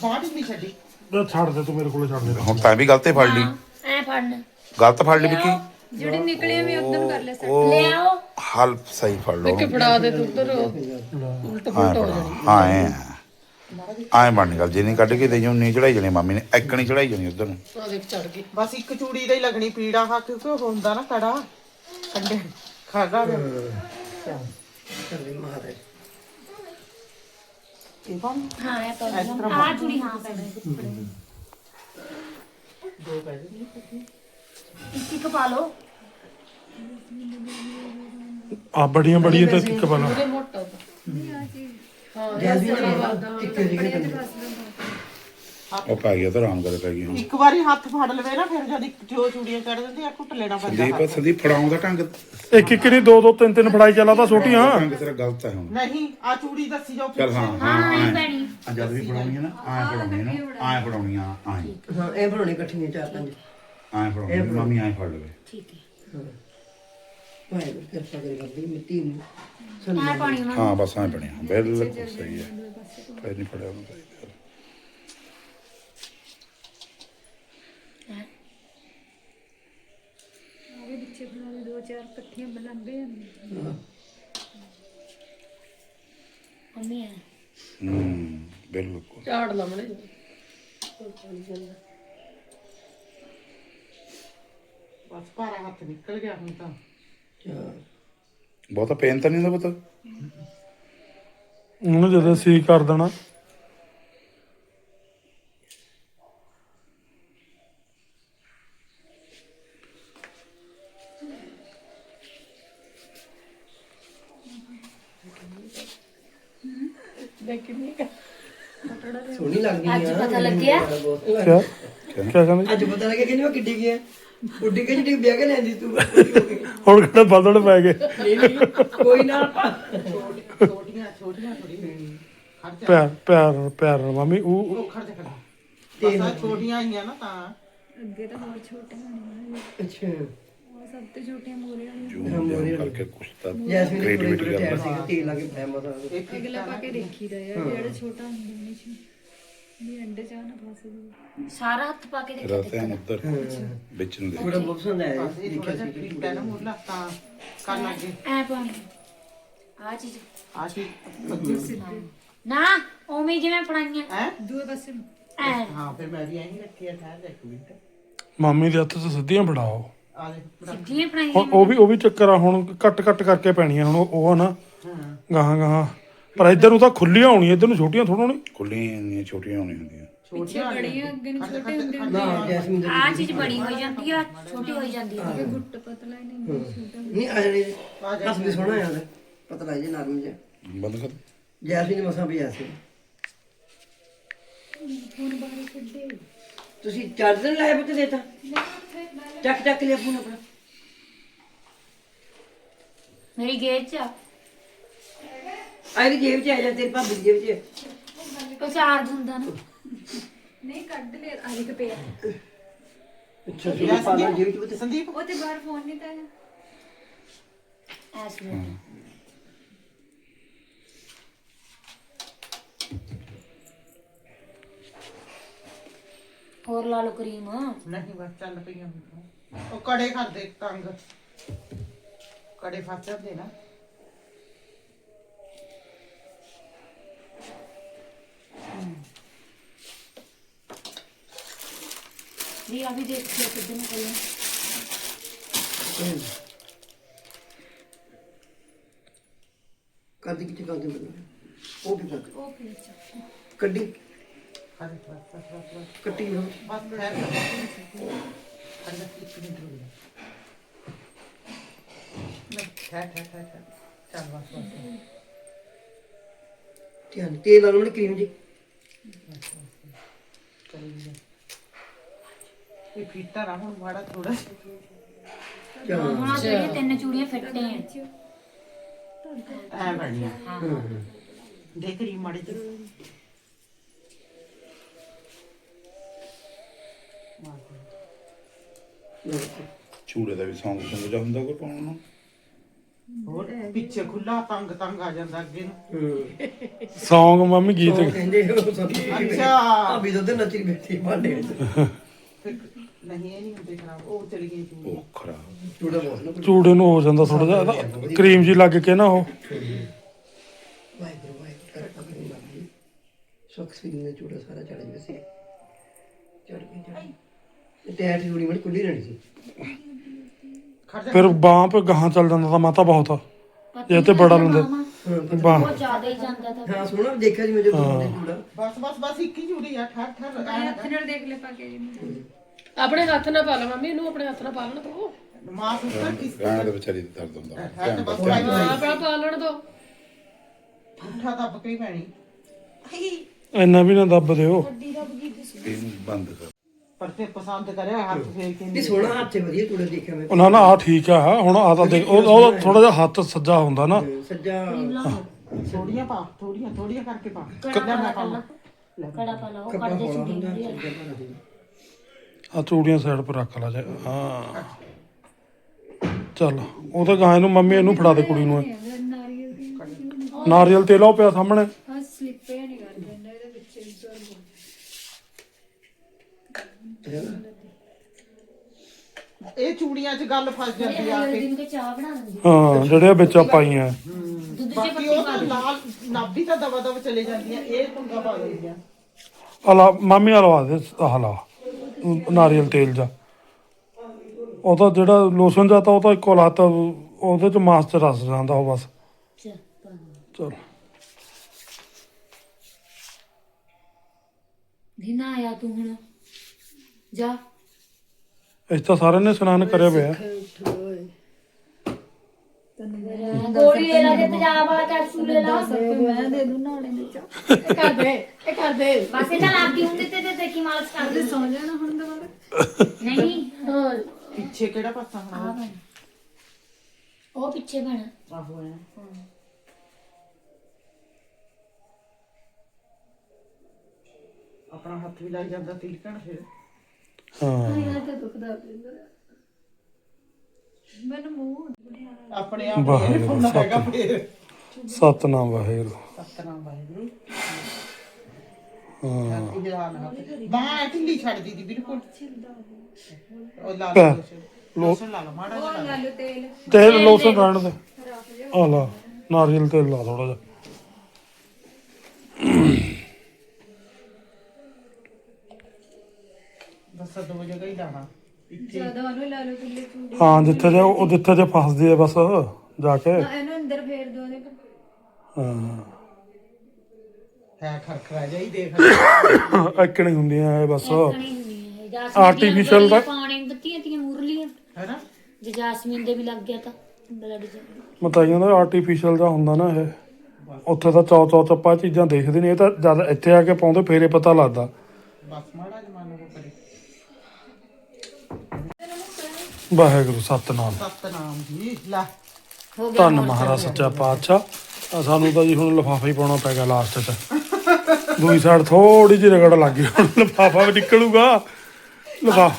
Speaker 6: ਬਾਂਹ ਨਹੀਂ ਛੱਡੀ
Speaker 1: ਲੈ ਛੱਡ ਦੇ ਤੂੰ ਮੇਰੇ ਕੋਲੇ ਛੱਡ ਦੇ।
Speaker 8: ਹੁਣ ਤਾਂ ਵੀ ਗਲਤ ਹੀ ਫੜ ਲਈ।
Speaker 2: ਐ ਫੜਨ।
Speaker 8: ਗਲਤ ਫੜ ਲਈ ਵਿੱਕੀ।
Speaker 7: ਜਿਹੜੀ ਨਿਕਲੀ ਵੀ ਉਦੋਂ ਕਰ ਲੈ
Speaker 8: ਉਹ
Speaker 2: ਲਿਆਓ
Speaker 8: ਹਲ ਸਹੀ ਫੜ ਲਓ।
Speaker 4: ਕਿ ਫੜਾ ਦੇ ਤੂੰ ਉਧਰ ਉਲਟ
Speaker 8: ਹਾਂ
Speaker 4: ਪੁਲਟ ਹੋ। ਜਾਣੀ।
Speaker 8: ਹਾਂ ਐ ਆਏ ਬਣਨੀ ਗੱਲ ਜਿੰਨੀ ਕੱਢ ਕੇ ਦੇਈਓ ਉਨੀ ਚੜਾਈ ਜਾਣੀ ਮਾਮੀ ਨੇ। ਐਕਣੀ ਚੜਾਈ ਜਾਣੀ ਉਧਰ ਨੂੰ।
Speaker 4: ਆ ਦੇਖ ਚੜ ਗਈ।
Speaker 6: ਬਸ ਇੱਕ ਚੂੜੀ ਦਾ ਹੀ ਲੱਗਣੀ ਪੀੜਾ ਖਾ ਕਿਉਂਕਿ ਉਹ ਹੁੰਦਾ ਨਾ ਕੜਾ ਕੰਡੇ ਖਾਗਾ ਇਹ ਬੰਦ
Speaker 2: ਹਾਂ ਐ ਪਾ ਆ ਚੂੜੀ ਹਾਂ ਪੈ ਗਈ
Speaker 4: ਦੋ ਪੈ ਜਾਣਗੇ
Speaker 2: ਇੱਕ ਇੱਕ ਪਾ ਲਓ।
Speaker 1: ਆ ਬੜੀਆਂ ਬੜੀਆਂ ਤੇ ਇੱਕ ਬਣਾ।
Speaker 4: ਉਹਦੇ ਮੋਟਾ। ਉਹਦਾ ਹਾਂ
Speaker 5: ਜੈਸਮੀਨ ਨੇ ਇੱਕ ਜਿਹੇ
Speaker 8: ਉਹ ਪੈ ਗਿਆ ਤਾਂ ਆਰਾਮ ਕਰੇ ਪੈ ਗਈ ਹੁਣ
Speaker 6: ਇੱਕ ਵਾਰੀ ਹੱਥ ਫੜ ਲਵੇ ਨਾ ਫਿਰ ਜਦ ਇੱਕ ਜੋ ਚੂੜੀਆਂ ਚੜ ਜਾਂਦੀ ਆ ਘੁੱਟ ਲੈਣਾ ਪੈਂਦਾ
Speaker 8: ਸੰਦੀਪ ਸੰਦੀਪ ਫੜਾਉਣ ਦਾ ਢੰਗ
Speaker 1: ਇੱਕ ਇੱਕ ਨਹੀਂ ਦੋ ਦੋ ਤਿੰਨ ਤਿੰਨ ਫੜਾਈ ਚੱਲਾ ਤਾਂ ਛੋਟੀਆਂ
Speaker 8: ਢੰਗ ਤੇਰਾ ਗਲਤ ਹੈ ਹੁਣ।
Speaker 6: ਨਹੀਂ ਆ ਚੂੜੀ ਦੱਸੀ ਜਾਓ
Speaker 8: ਚੱਲ ਹਾਂ ਹਾਂ
Speaker 2: ਪੈਣੀ।
Speaker 8: ਆ ਜਦ ਵੀ ਫੜਾਉਣੀ ਹੈ ਨਾ ਆਏ ਫੜਾਉਣੀ ਹੈ ਨਾ ਆਏ ਫੜਾਉਣੀ ਆ ਆਏ।
Speaker 5: ਹਾਂ। ਇਹ ਬਣਾਉਣੀ ਇਕੱਠੀਆਂ ਚਾਰ ਪੰਜ।
Speaker 8: ਆਏ ਫੜਾਉਣੀ ਆ, ਮਾਮੀ ਆਏ ਫੜ ਲਵੇ।
Speaker 2: ਠੀਕ ਹੈ।
Speaker 5: ਵਾਹਿਗੁਰੂ ਕਿਰਪਾ ਕਰੇ ਕਰਦੀ ਮਿੱਟੀ ਨੂੰ।
Speaker 2: ਐ ਪਾਣੀ ਉਹਨਾਂ
Speaker 8: ਹਾਂ ਬਸ ਆਏ ਬਣਿਆ। ਬਿਲਕੁਲ ਸਹੀ ਹੈ। ਫਿਰ ਨਹੀਂ ਫੜਿਆ ਉਹਨੂੰ ਸਹੀ ਗੱਲ।
Speaker 7: ਉਹਦੇ ਵਿੱਚੇ ਬਣਾ ਦੇ ਦੋ ਚਾਰ ਇਕੱਠੀਆਂ ਬਲੰਬੇ ਹੁੰਦੇ
Speaker 2: ਮੰਮੀ ਹੈ
Speaker 8: ਹੂੰ ਬਿਲਕੁਲ।
Speaker 4: ਝਾੜ ਲਾਉਣੇ।
Speaker 6: ਬਸ ਭਾਰਾ ਹੱਥ ਨਿਕਲ ਗਿਆ ਹੁਣ ਤਾਂ।
Speaker 8: ਬਹੁਤਾ ਪੇਨ ਤਾਂ ਨਹੀਂ ਹੁੰਦਾ ਪਤਾ?
Speaker 1: ਉਹਨੂੰ ਜਦੋਂ ਸੀ ਕਰ ਦੇਣਾ।
Speaker 2: ਲੱਗਿਆ
Speaker 1: ਕਿਆ? ਕਿਆ ਕਹਿੰਦੇ?
Speaker 5: ਅੱਜ ਪਤਾ ਲੱਗਿਆ ਕਿ ਉਹ ਕਿੱਡੀ ਗਿਆ ਉੱਡੀ ਕੇ ਜਿਹੜੀ ਵਿਆਹ ਕੇ ਲੈਂਦੀ ਤੂੰ।
Speaker 1: ਹੁਣ ਕਿਹੜੇ ਬਦਲ ਪੈ ਗਏ?
Speaker 5: ਕੋਈ ਨਾ।
Speaker 6: ਛੋਟੀਆਂ ਛੋਟੀਆਂ ਥੋੜੀ ਖਰਚਾ
Speaker 1: ਪਿਆਰ ਪਿਆਰ ਪਿਆਰ ਮਾਮੀ ਉਹ
Speaker 6: ਆਹ ਛੋਟੀਆਂ ਆਈਆਂ ਨਾ ਤਾਂ।
Speaker 7: ਅੱਗੇ ਤਾਂ ਹੋਰ ਛੋਟੇ ਹੋਣੇ
Speaker 5: ਅੱਛਾ।
Speaker 7: ਉਹ ਸਭ ਤੋਂ ਛੋਟੀਆਂ ਮੂਰੇ ਵਾਲੀਆਂ।
Speaker 8: ਜਾਮ ਕਰਕੇ ਕੁਛ ਤਾਂ ਕ੍ਰੀਏਟੀਵਿਟੀ
Speaker 5: ਬੜਾ
Speaker 8: ਕਰ
Speaker 5: ਟਾਈਮ ਸੀ ਤੇਲ ਲਾ ਕੇ ਮਸਾ।
Speaker 6: ਇੱਕ
Speaker 7: ਅਗਲਾ ਪਾ ਕੇ ਦੇਖੀਦਾ ਯਾਰ ਜਿਹੜਾ ਛੋਟਾ ਹੁੰਦਾ ਨਹੀਂ ਸੀ ਵੀ ਅੰਡੇ ਚਾਹ ਨਾ ਫਸ ਜਾਵੇ
Speaker 2: ਸਾਰਾ ਹੱਥ ਪਾ ਕੇ
Speaker 8: ਤੇਰਾ
Speaker 2: ਦੇਖਿਆ
Speaker 8: ਧਿਆਨ ਉੱਧਰ ਵਿੱਚ ਨੂੰ ਦੇ।
Speaker 5: ਬੜਾ ਬਹੁਤ ਪਸੰਦ ਆਇਆ
Speaker 6: ਇਹ ਥੋੜਾ ਜਿਹਾ ਠੀਕ ਹੈ ਨਾ ਮੁੱਲਾ ਤਾਂ ਕਰ ਲੱਗੇ।
Speaker 2: ਐ ਪਾਣੀ ਆ ਚੀਜ਼।
Speaker 6: ਆ ਚੀਜ਼।
Speaker 2: ਨਾ ਉਵੇਂ ਹੀ ਜਿਵੇਂ ਪੜਾਈਆਂ
Speaker 6: ਹੈ?
Speaker 7: ਦੂਏ ਪਾਸੇ ਨੂੰ।
Speaker 2: ਐ।
Speaker 6: ਹਾਂ ਫਿਰ ਮੈਂ ਵੀ ਐਂ ਰੱਖੀ ਆ ਠਹਿਰ ਜਾ ਇੱਕ ਮਿੰਟ।
Speaker 1: ਮਾਮੀ ਦੇ ਹੱਥ 'ਚ ਸਿੱਧੀਆਂ ਫੜਾਓ
Speaker 6: ਆ ਦੇ
Speaker 2: ਸਿੱਧੀਆਂ ਪੜਾਈਆਂ
Speaker 1: ਹੁਣ ਉਹ ਵੀ ਉਹ ਵੀ ਚੱਕਰ ਆ ਹੁਣ ਕੱਟ ਕੱਟ ਕਰਕੇ ਪੈਣੀਆਂ ਹੁਣ ਉਹ ਆ ਨਾ।
Speaker 6: ਹਾਂ।
Speaker 1: ਗਾਹਾਂ ਗਾਹਾਂ ਪਰ ਇੱਧਰ ਨੂੰ ਤਾਂ ਖੁੱਲੀਆਂ ਹੋਣੀਆਂ ਇੱਧਰ ਨੂੰ ਛੋਟੀਆਂ ਥੋੜਾ ਹੋਣੀ
Speaker 8: ਖੁੱਲੀਆਂ ਇੰਨੀਆਂ ਛੋਟੀਆਂ ਹੋਣੀਆਂ ਹੁੰਦੀਆਂ।
Speaker 7: ਪਿੱਛੇ ਅੱਗੇ ਨੂੰ ਛੋਟੇ ਹੁੰਦੇ
Speaker 5: ਜੈਸਮੀਨ ਦੇ
Speaker 2: ਆ ਚੀਜ਼ ਬੜੀ ਹੋਈ ਜਾਂਦੀ ਆ ਛੋਟੀ ਹੋਈ ਜਾਂਦੀ ਆ।
Speaker 7: ਹੁੰਦੇ ਗੁੱਟ ਪਤਲਾ ਹੀ ਨਹੀਂ
Speaker 5: ਨਹੀਂ। ਆ ਜਣੇ ਬਸ ਵੀ ਸੋਹਣਾ ਆ ਪਤਾ ਲੱਗ ਜੇ ਨਰਮ ਜਿਹਾ।
Speaker 8: ਬੰਦ ਕਰ।
Speaker 5: ਜੈਸਮੀਨ ਨੇ ਮਸਾਂ ਵੀ ਸੀ।
Speaker 7: ਫੋਨ ਬਾਹਰ ਕੱਢੇ
Speaker 5: ਤੁਸੀਂ ਚਾਰਜਰ ਲਾਇਆ ਪੁੱਤ ਦੇਤਾ ਚੱਕ ਚੱਕ ਲਿਆ ਫੋਨ ਆਪਣਾ।
Speaker 2: ਮੇਰੀ ਗੇਜ ਚ ਆ।
Speaker 5: ਆਈ ਜੇਬ ਚ ਆ ਜਾ ਤੇਰੀ ਭਾਬੀ ਦੀ ਜੇਬ ਚ।
Speaker 2: ਉਹ ਚਾਰਜ ਹੁੰਦਾ ਨਾ।
Speaker 7: ਨਹੀਂ ਕੱਢ ਲਿਆ ਆ ਇੱਕ ਪਿਆ।
Speaker 5: ਅੱਛਾ ਜੀ ਪਾ ਲਾ ਜੇਬ ਚ ਪੁੱਤ।
Speaker 6: ਸੰਦੀਪ?
Speaker 7: ਉਹ ਤੇ ਬਾਹਰ ਫੋਨ ਨਹੀਂ ਤਾਂ
Speaker 2: ਐਸ ਵੇਲੇ। ਹੋਰ ਲਾ ਲਓ ਕਰੀਮ।
Speaker 6: ਨਹੀਂ ਬਸ ਚੱਲ ਪਈਆਂ ਉਹ ਕੜੇ ਕਰਦੇ ਤੰਗ ਕੜੇ ਫਸ ਜਾਂਦੇ ਨਾ।
Speaker 2: ਵੀ ਆ ਵੀ ਦੇਖ ਕੇ ਕਿਦਾਂ ਨਿਕਲਿਆ
Speaker 5: ਕਰਦੀ ਕਿੱਥੇ ਕਰਦੇ ਮੈਨੂੰ ਉਹ ਵੀ ਕਰ
Speaker 7: ਉਹ ਚੱਕ
Speaker 5: ਕੱਢੀ। ਕੱਟੀ ਹੋ
Speaker 6: ਬਸ ਠਹਿਰ ਅੰਦਰ ਇੱਕ ਮਿੰਟ ਰੁਕ ਜਾ। ਨਹੀਂ ਠਹਿਰ ਠਹਿਰ ਠਹਿਰ। ਚੱਲ ਬਸ ਬਸ।
Speaker 5: ਧਿਆਨ ਤੇਲ ਨਾਲ ਕਰੀਮ ਜੀ
Speaker 6: ਕਰੀ ਜਾ ਇਹ ਫੀਟਾ ਨਾ ਹੁਣ ਮਾੜਾ ਥੋੜਾ
Speaker 5: ਚਲੋ।
Speaker 2: ਹੁਣ ਆਹ ਜਿਹੜੀਆਂ ਤਿੰਨ ਚੂੜੀਆਂ ਫਿੱਟੇ ਆ।
Speaker 6: ਐ ਬਣੀਆਂ ਦੇਖ ਰਹੀ ਮਾੜੀ ਜੀ
Speaker 8: ਚੂੜੇ ਦਾ ਵੀ ਸੌਂਗ ਜਾ ਹੁੰਦਾ ਕੋਈ ਪਾਉਣ ਨੂੰ।
Speaker 6: ਹੋਰ ਪਿੱਛੇ ਖੁੱਲਾ ਤੰਗ ਤੰਗ ਆ ਜਾਂਦਾ ਅੱਗੇ ਨੂੰ।
Speaker 1: ਸੌਂਗ ਮੰਮੀ ਗੀਤ
Speaker 5: ਉਹ ਕਹਿੰਦੇ ਉਹ ਸਭ
Speaker 6: ਅੱਛਾ।
Speaker 5: ਭਾਬੀ ਦੁੱਧ ਨੱਚੀ ਬੈਠੀ ਬਾਂਡੇ
Speaker 6: ਫਿਰ ਨਹੀਂ ਇਹ ਨਹੀਂ ਹੁੰਦੇ ਖਰਾਬ ਉਹ ਚਲੀ ਗਈ ਤੂੰ
Speaker 8: ਉਹ ਖਰਾਬ।
Speaker 5: ਚੂੜਾ ਬਹੁਤ ਨਾ
Speaker 1: ਚੂੜੇ ਨੂੰ ਹੋ ਜਾਂਦਾ ਥੋੜਾ ਜਿਹਾ ਕਰੀਮ ਜੀ ਲੱਗ ਕੇ ਨਾ ਉਹ।
Speaker 5: ਵਾਹਿਗੁਰੂ ਵਾਹਿਗੁਰੂ ਸੁਖ ਸਿੰਘ ਨੇ ਚੂੜਾ ਸਾਰਾ ਚੜ ਗਿਆ ਸੀ। ਚੜ ਗਈ ਚੜ ਤੇ ਟੈਟ ਜੂੜੀ ਮੜ ਕੁੱਲੀ ਰਹਿਣੀ ਸੀ।
Speaker 6: ਖੜ ਜਾ
Speaker 1: ਫਿਰ ਬਾਂਹ ਪੇ ਗਾਹਾਂ ਚੱਲ ਜਾਂਦਾ ਤਾਂ ਮਾਤਾ ਬਹੁਤ। ਆ ਇਹ ਤੇ ਬੜਾ ਲੈਂਦੇ। ਬਾਂਹ।
Speaker 2: ਬਹੁਤ ਜ਼ਿਆਦਾ ਹੀ ਜਾਂਦਾ ਤਾਂ।
Speaker 5: ਹਾਂ ਸੋਹਣਾ ਦੇਖਿਆ ਜੀ ਮੈਂ ਜਦੋਂ ਉਹਨੇ ਚੂੜਾ
Speaker 6: ਬਸ ਬਸ ਬਸ ਇੱਕ ਹੀ ਜੁੜੀ ਆ ਠਰ ਠਰ
Speaker 7: ਹੱਥ ਨਾਲ ਦੇਖ ਲੈ ਪਾ ਕੇ। ਜੀ
Speaker 4: ਆਪਣੇ ਹੱਥ ਨਾਲ ਪਾ ਲਾ ਮੰਮੀ ਇਹਨੂੰ ਆਪਣੇ ਹੱਥ ਨਾਲ ਪਾ ਲੈਣ ਦੋ।
Speaker 6: ਮਾਂ ਸੁੱਤਾ ਕਿਸ
Speaker 8: ਗਾਣਾ ਦੇ ਵਿਚਾਰੀ ਦੇ ਦਰਦ ਹੁੰਦਾ।
Speaker 6: ਹੈ ਤੇ
Speaker 4: ਆਪਣਾ ਪਾ ਲੈਣ ਦੋ।
Speaker 6: ਉੱਠਾ ਦੱਬ ਕੇ ਹੀ ਪੈਣੀ।
Speaker 1: ਇੰਨਾ ਵੀ ਨਾ ਦੱਬ ਦਿਓ।
Speaker 8: ਇਹਨੂੰ ਬੰਦ ਕਰ।
Speaker 6: ਪਰ ਤੇ ਪਸੰਦ ਕਰਿਆ ਹੱਥ ਫੇਰ ਕੇ
Speaker 3: ਇਹ ਸੋਹਣਾ ਹੱਥ ਹੈ ਵਧੀਆ ਤੁੜੇ ਦੇਖਿਆ ਮੈਂ।
Speaker 1: ਉਹ ਨਾ ਨਾ ਆ ਠੀਕ ਆ ਹੁਣ ਆ ਤਾਂ ਦੇਖ ਉਹ ਉਹ ਥੋੜਾ ਜਿਹਾ ਹੱਥ ਸੱਜਾ ਹੁੰਦਾ ਨਾ।
Speaker 3: ਸੱਜਾ।
Speaker 6: ਥੋੜੀਆਂ ਪਾ ਥੋੜੀਆਂ ਥੋੜੀਆਂ ਕਰਕੇ ਪਾ।
Speaker 2: ਕੜਾ ਪਾ ਲਾ। ਕੜਾ ਪਾ ਲਾ। ਉਹ ਕੱਢ ਦੇ ਚੁੰਡੀ ਹੁੰਦੀ ਆ।
Speaker 1: ਆ ਚੂੜੀਆਂ ਸਾਈਡ ਪਰ ਰੱਖ ਲਾ ਜਾ ਹਾਂ। ਚੱਲ ਉਹ ਤਾਂ ਗਾਂ ਨੂੰ ਮੰਮੀ ਇਹਨੂੰ ਫੜਾ ਦੇ ਕੁੜੀ ਨੂੰ। ਇਹ।
Speaker 7: ਨਾਰੀਅਲ
Speaker 1: ਤੇਲ ਉਹ ਪਿਆ ਸਾਹਮਣੇ।
Speaker 7: ਸਲਿੱਪੇ ਨਹੀਂ ਦਿੰਦਾ ਇਹਦੇ ਵਿੱਚ absorb ਹੋ
Speaker 6: ਇਹ ਚੂੜੀਆਂ 'ਚ ਗੱਲ ਫਸ ਜਾਂਦੀ ਆ ਕੇ
Speaker 2: ਦਿਨ ਕੇ ਚਾਹ ਬਣਾ ਦਿੰਦੀ
Speaker 1: ਹਾਂ। ਜਿਹੜੇ ਵਿੱਚ ਆ ਪਾਈਆਂ
Speaker 2: ਦੁੱਧ ਚ
Speaker 6: ਬਾਕੀ ਉਹ ਤਾਂ ਲਾਲ ਨਾਭੀ ਤਾਂ ਦਵਾ ਦਵ ਚਲੇ ਜਾਂਦੀ ਆ ਇਹ ਪੰਗਾ ਪਾ ਦਿੰਦੀ ਆ
Speaker 1: ਹਲਾ ਮਾਮੀ ਹਲਵਾ ਦੇ ਹਲਾ ਨਾਰੀਅਲ ਤੇਲ ਜਾ। ਉਹ ਤਾਂ ਜਿਹੜਾ ਲੋਸ਼ਨ ਜਾਂ ਤਾਂ ਉਹ ਤਾਂ ਇੱਕੋ ਲਾਤ ਉਹਦੇ ਚ ਮਾਸ ਚ ਰਸ ਜਾਂਦਾ ਉਹ ਬਸ।
Speaker 2: ਚ
Speaker 1: ਚਲ।
Speaker 2: ਦਿਨਾ ਆਇਆ ਤੂੰ ਹੁਣ। ਜਾ।
Speaker 1: ਇਸ ਤਾਂ ਸਾਰਿਆਂ ਨੇ ਇਸ਼ਨਾਨ ਕਰਿਆ ਪਿਆ।
Speaker 2: ਗੋਲੀ ਲੈ ਲਾ ਤੇ ਤੇਜ਼ਾਬ ਵਾਲਾ ਕੈਪਸੂਲ ਲੈ ਲਾ
Speaker 7: ਮੈਂ ਦੇ ਦੂੰ ਨਾਲੇ ਦੇ ਚਾ। ਇਹ ਕਰ ਦੇ ਇਹ ਕਰ ਦੇ।
Speaker 2: ਬਸ ਇਹ ਤਾਂ ਲੱਗਦੀ ਹੁੰਦੀ ਤੇ ਤੇ ਦੇਖੀ ਮਾਲਸ਼ ਕਰ ਦੇ।
Speaker 7: ਸੌ ਜਾਣਾ ਹੁਣ ਦੁਬਾਰਾ।
Speaker 2: ਨਹੀਂ।
Speaker 7: ਹੋਰ।
Speaker 6: ਪਿੱਛੇ ਕਿਹੜਾ ਪਾਸਾ
Speaker 2: ਆ
Speaker 6: ਹੋਣਾ
Speaker 2: ਬਣ ਉਹ ਪਿੱਛੇ ਬਣ।
Speaker 6: ਆਹੋ ਐ। ਆਪਣਾ ਹੱਥ ਵੀ ਲੱਗ ਜਾਂਦਾ ਤਿਲਕਣ ਫਿਰ।
Speaker 1: ਹਾਂ।
Speaker 7: ਇਹ ਤਾਂ ਦੁਖਦਾ ਪਿੰਦਰ ਮੈਨੂੰ ਮੂੰਹ
Speaker 6: ਆਪਣੇ ਆਪ
Speaker 1: ਵਾਹਿਗੁਰੂ,
Speaker 6: ਇਹ ਫੋਨ ਹੈਗਾ ਫਿਰ।
Speaker 1: ਸਤਨਾਮ ਵਾਹਿਗੁਰੂ।
Speaker 6: ਸਤਨਾਮ ਵਾਹਿਗੁਰੂ।
Speaker 1: ਹਾਂ।
Speaker 6: ਇਹ ਹਾਲ ਹੱਥ ਬਾਹ ਢਿੱਲੀ ਛੱਡ ਦਿੱਤੀ ਬਿਲਕੁਲ। ਉਹ ਲਾ
Speaker 1: ਹਾਂ।
Speaker 6: ਲੋ ਲੋਸ਼ਨ ਲਾ ਲਾ ਮਾੜਾ ਜਿਹਾ ਲਾ ਲਾ।
Speaker 7: ਆਲੂ ਤੇਲ
Speaker 1: ਤੇਲ ਲੋਸ਼ਨ ਰਹਿਣ ਦੇ। ਆ ਲਾ ਨਾਰੀਅਲ ਤੇਲ ਲਾ ਥੋੜਾ ਜਿਹਾ।
Speaker 6: ਬਸ ਦੋ ਜਗ੍ਹਾ ਹੀ ਲਾਣਾ
Speaker 7: ਜ਼ਿਆਦਾ ਉਹਨੂੰ ਲਾ ਲਓ ਕਿੱਲੇ ਚੂੜੀ
Speaker 1: ਹਾਂ ਜਿੱਥੇ ਜੇ ਉਹ ਜਿੱਥੇ ਜੇ ਫਸਦੀ ਹੈ ਬਸ ਜਾ ਕੇ।
Speaker 7: ਹਾਂ, ਇਹਨੂੰ ਅੰਦਰ ਫੇਰ ਦੋ ਦੇ
Speaker 1: ਹਾਂ।
Speaker 6: ਹੈ ਖਰਖਰਾ ਜਾਈ ਦੇਖ।
Speaker 1: ਐਕਣੀ ਹੁੰਦੀਆਂ ਇਹ ਬਸ।
Speaker 2: ਕਣੀ ਹੁੰਦੀ ਹੈ ਜਾਸਮੀਨ
Speaker 1: Artificial ਦਾ-
Speaker 2: ਪਾਣੀ ਬੱਤੀਆਂ ਤੀਆਂ ਮੁਰਲੀਆਂ।
Speaker 6: ਹੈਨਾ?
Speaker 2: ਜੇ ਜਾਸਮੀਨ ਦੇ ਵੀ ਲੱਗ ਗਿਆ ਤਾਂ ਬਲੱਡ ਚ।
Speaker 1: ਮਤਾਈਆਂ ਦਾ ਆਰਟੀਫੀਸ਼ੀਅਲ ਦਾ ਹੁੰਦਾ ਨਾ ਇਹ। ਉੱਥੇ ਤਾਂ ਚੌ ਚੌ ਚੱਪਾ ਚੀਜ਼ਾਂ ਦੇਖਦੇ ਨੇ ਇਹ ਤਾਂ ਜਦ ਇੱਥੇ ਆ ਕੇ ਪਾਉਂਦੇ ਫੇਰੇ ਪਤਾ ਲੱਗਦਾ।
Speaker 6: ਬਸ ਮਾੜਾ ਜਿਹਾ।
Speaker 1: ਵਾਹਿਗੁਰੂ ਸਤਨਾਮ
Speaker 6: ਸਤਨਾਮ ਜੀ ਲੈ
Speaker 2: ਹੋ ਗਿਆ
Speaker 1: ਧੰਨ ਮਹਾਰਾਜ ਸੱਚਾ ਪਾਤਸ਼ਾਹ ਸਾਨੂੰ ਤਾਂ ਜੀ ਹੁਣ ਲਿਫਾਫਾ ਹੀ ਪਾਉਣਾ ਪੈ ਗਿਆ ਲਾਸਟ 'ਚ ਦੂਈ ਸਾਈਡ ਥੋੜੀ ਜਿਹੀ ਰਗੜ ਲੱਗ ਗਈ ਹੁਣ ਲਿਫਾਫਾ ਵੀ ਨਿਕਲੂਗਾ ਲਿਫਾ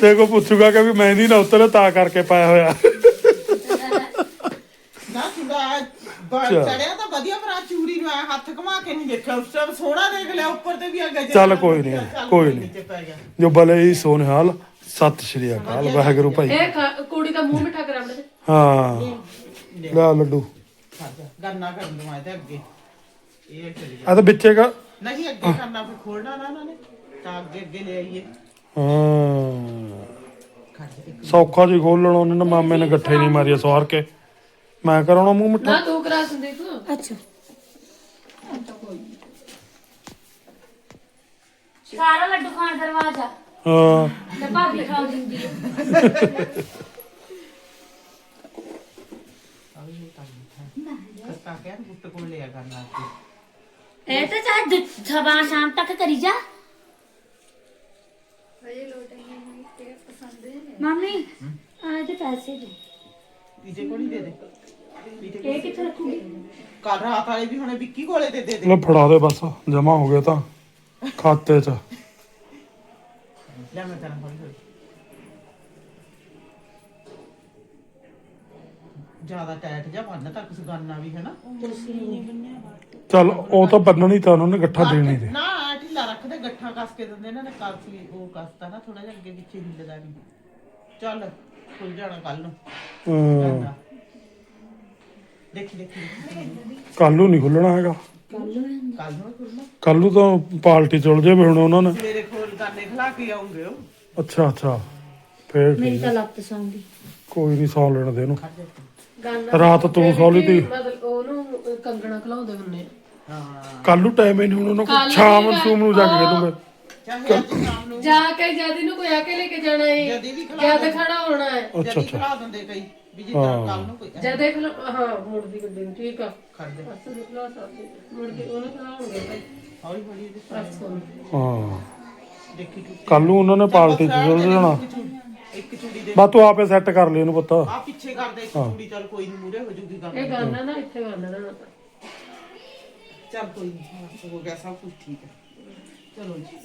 Speaker 1: ਦੇਖੋ ਪੁੱਛੂਗਾ ਕਿ ਵੀ ਮਹਿੰਦੀ ਨਾ ਉਤਰੇ ਤਾਂ ਕਰਕੇ ਪਾਇਆ ਹੋਇਆ
Speaker 6: ਨਾ ਚੂੜਾ ਚੜਿਆ ਤਾਂ ਵਧੀਆ ਪਰ ਆ ਚੂੜੀ ਨੂੰ ਐ ਹੱਥ ਘੁਮਾ ਕੇ ਨਹੀਂ ਦੇਖਿਆ। ਉਸ ਟਾਈਮ ਸੋਹਣਾ ਦੇਖ ਲਿਆ ਉੱਪਰ ਤੇ ਵੀ ਆ ਗਜਾ
Speaker 1: ਚੱਲ ਕੋਈ ਨਹੀਂ, ਕੋਈ ਨਹੀਂ। ਜੋ ਭਲੇ ਹੀ ਸੋਨਹਾਲ ਸਤਿ ਸ਼੍ਰੀ ਅਕਾਲ ਵਾਹਿਗੁਰੂ ਭਾਈ।
Speaker 4: ਇਹ ਖਾ- ਕੁੜੀ ਦਾ ਮੂੰਹ ਮਿੱਠਾ ਕਰਾ ਆਪਣੇ
Speaker 1: ਹਾਂ। ਲੈ ਲੱਡੂ।
Speaker 6: ਗੰਨਾ ਕਰਨ ਨੂੰ ਆਇਆ ਤੇ ਅੱਗੇ। ਇਹ ਚਲੀ
Speaker 1: ਆ ਤਾਂ ਵਿੱਚੇ ਕਾ
Speaker 6: ਨਹੀਂ ਅੱਗੇ ਕਰਨਾ ਫਿਰ ਖੋਲਣਾ ਨਾ ਨਾ ਨੇ। ਤਾਂ ਅੱਗੇ ਅੱਗੇ ਲੈ ਆਈਏ।
Speaker 1: ਹਾਂ।
Speaker 6: ਖੜ
Speaker 1: ਸੌਖਾ ਜੀ ਖੋਲਣ ਉਹਨੇ ਨਾ ਮਾਮੇ ਨੇ ਗੱਠੇ ਨਹੀਂ ਮਾਰੀਆ ਸਵਾਰ ਕੇ। ਮੈਂ ਕਰਾਉਣਾ ਮੂੰਹ ਮਿੱਠਾ?
Speaker 4: ਨਾ ਤੂੰ ਕਰਾ ਸੰਦੀਪ
Speaker 2: ਅੱਛਾ। ਸਾਰਾ ਲੱਡੂ ਖਾਣ ਦਰਵਾਜ਼ਾ।
Speaker 1: ਹਾਂ।
Speaker 2: ਤੇ ਭਾਬੀ ਖਾ ਦਿੰਦੀ ਹੈ
Speaker 6: ਕਸਤਾ ਕੇ ਗੁੱਟ ਕੋਲ ਲਿਆ ਕਰਨਾ ਅੱਗੇ
Speaker 2: ਇਹ ਤਾਂ ਚਾਹੇ ਸਵੇਰ ਸ਼ਾਮ ਤੱਕ ਕਰੀ ਜਾ।
Speaker 7: ਅਜੇ ਲੋਟ ਆਈ ਨਹੀਂ ਤੇ ਪਸੰਦ ਹੈ।
Speaker 2: ਮੰਮੀ ਆ ਤੇ ਪੈਸੇ ਦੇ।
Speaker 6: ਪੀਜੇ ਕੋਲ ਹੀ ਦੇ ਦੇ।
Speaker 2: ਇਹ ਕਿੱਥੇ ਰੱਖੂਗੀ?
Speaker 6: ਕੱਲ ਰਾਤ ਵਾਲੇ ਵੀ ਹੁਣੇ ਵਿੱਕੀ ਕੋਲੇ ਤੇ ਦੇ ਦੇ।
Speaker 1: ਲੈ ਫੜਾ ਦੇ ਬਸ ਜਮਾ ਹੋ ਗਿਆ ਤਾਂ ਖਾਤੇ 'ਚ।
Speaker 6: ਲੈ ਮੈਂ ਤੇਰਾ ਹੌਲੀ ਹੌਲੀ ਜ਼ਿਆਦਾ ਟਾਈਟ ਜਾਂ ਬੰਨ ਤੱਕ ਸੁਗਾਨਾ ਵੀ ਹੈ ਨਾ
Speaker 1: ਚੱਲ ਉਹ ਤਾਂ ਬੰਨਣੀ ਤਾਂ ਉਹਨਾਂ ਨੇ ਗੱਠਾ ਦੇਣੀ ਦੇ
Speaker 6: ਨਾ ਢਿੱਲਾ ਰੱਖਦੇ ਗੱਠਾ ਕੱਸ ਕੇ ਦਿੰਦੇ ਇਹਨਾਂ ਨੇ ਕਾਫੀ ਉਹ ਕਸਤਾ ਨਾ ਥੋੜਾ ਜਿਹਾ ਅੱਗੇ ਪਿੱਛੇ ਹਿੱਲਦਾ ਨਹੀਂ ਚੱਲ। ਖੁੱਲ ਜਾਣਾ ਕੱਲ ਨੂੰ।
Speaker 1: ਹਾਂ।
Speaker 6: ਦੇਖੀ ਦੇਖੀ
Speaker 1: ਕੱਲ ਨੂੰ ਨਹੀਂ ਖੁੱਲਣਾ ਹੈਗਾ।
Speaker 6: ਕੱਲ ਨੂੰ ਖੁੱਲਣਾ।
Speaker 1: ਕੱਲ ਨੂੰ ਤਾਂ ਪਾਰਟੀ ਚੁਲ ਜੇ ਹੁਣ ਉਹਨਾਂ ਨੇ।
Speaker 6: ਸਵੇਰੇ ਖੋਲ ਕਰਨੇ ਖਲਾ ਕੇ ਆਉਂਗੇ ਉਹ।
Speaker 1: ਅੱਛਾ ਅੱਛਾ। ਫੇਰ
Speaker 2: ਮੇਰੀ
Speaker 1: ਠੀਕ
Speaker 2: ਤਾਂ। ਲੱਤ ਸੌਂਦੀ।
Speaker 1: ਕੋਈ ਨਹੀਂ ਸੌ ਲੈਣ ਦੇ ਇਹਨੂੰ। ਰਾਤ ਤੂੰ ਤੀ।
Speaker 4: ਮਤਲਬ ਉਹਨੂੰ ਅਹ, ਕੰਗਣਾ ਖਲਾਉਂਦੇ ਹੁੰਨੇ ਆ।
Speaker 6: ਹਾਂ।
Speaker 1: ਕੱਲ ਨੂੰ ਟਾਈਮ ਹੀ ਨਹੀਂ ਹੁਣ ਉਹਨਾਂ ਕੋਲ ਸ਼ਾਮ ਨੂੰ ਸੂਮ ਨੂੰ ਜਾ ਕੇ ਖੇਡੂਗੇ।
Speaker 6: ਚਾਹੇ ਅੱਜ ਸ਼ਾਮ ਨੂੰ।
Speaker 4: ਜਾ ਕੇ ਜਦੀ ਨੂੰ ਕੋਈ ਆ ਕੇ ਲੈ ਕੇ ਜਾਣਾ ਹੈ
Speaker 6: ਜਦੀ ਵੀ ਖਿਲਾ
Speaker 4: ਜਦ ਖੜਾ ਹੋਣਾ ਹੈ
Speaker 1: ਅੱਛਾ
Speaker 6: ਜਦੀ
Speaker 1: ਅੱਛਾ।
Speaker 6: ਖਿਲਾ ਦਿੰਦੇ ਕਈ ਵੀ ਜੇ ਕੱਲ ਨੂੰ ਕੋਈ
Speaker 4: ਜਦ ਦੇਖ ਲਓ ਹਾਂ ਮੁੜ ਦੀ ਗੱਡੀ ਨੂੰ ਠੀਕ ਆ।
Speaker 6: ਖੜ ਦੇ
Speaker 4: ਬਸ ਦੇਖ ਲਓ ਸਕਦੇ। ਮੁੜ ਕੇ ਉਹਨੇ ਖਲਾਉਂਗੇ ਭਾਈ।
Speaker 6: ਹੌਲੀ ਹੌਲੀ ਇਹਦੇ
Speaker 4: ਪਰਸੋਂ ਨੂੰ।
Speaker 1: ਹਾਂ।
Speaker 6: ਦੇਖੀ ਟੁੱਟੀ
Speaker 1: ਕੱਲ ਨੂੰ ਉਹਨਾਂ ਨੇ ਪਾਰਟੀ ਚ ਚਲ ਜਾਣਾ।
Speaker 6: ਇੱਕ ਚੂੜੀ- ਇੱਕ ਚੂੜੀ ਦੇ
Speaker 1: ਬਸ ਤੂੰ ਆਪੇ ਸੈੱਟ ਕਰ ਲਈ ਇਹਨੂੰ ਪੁੱਤ।
Speaker 6: ਆ ਪਿੱਛੇ ਕਰਦੇ ਇੱਕ ਚੂੜੀ ਚੱਲ ਕੋਈ ਨਹੀਂ ਮੂਰੇ ਹੋ ਜੂਗੀ ਗੱਲ।
Speaker 4: ਇਹ ਗਾਨਾ ਨਾ ਇੱਥੇ ਗਾਨਾ ਨਾ
Speaker 6: ਚੱਲ ਕੋਈ ਨਹੀਂ ਹੋ ਗਿਆ ਸਭ ਕੁਝ ਠੀਕ ਹੈ। ਚਲੋ ਜੀ।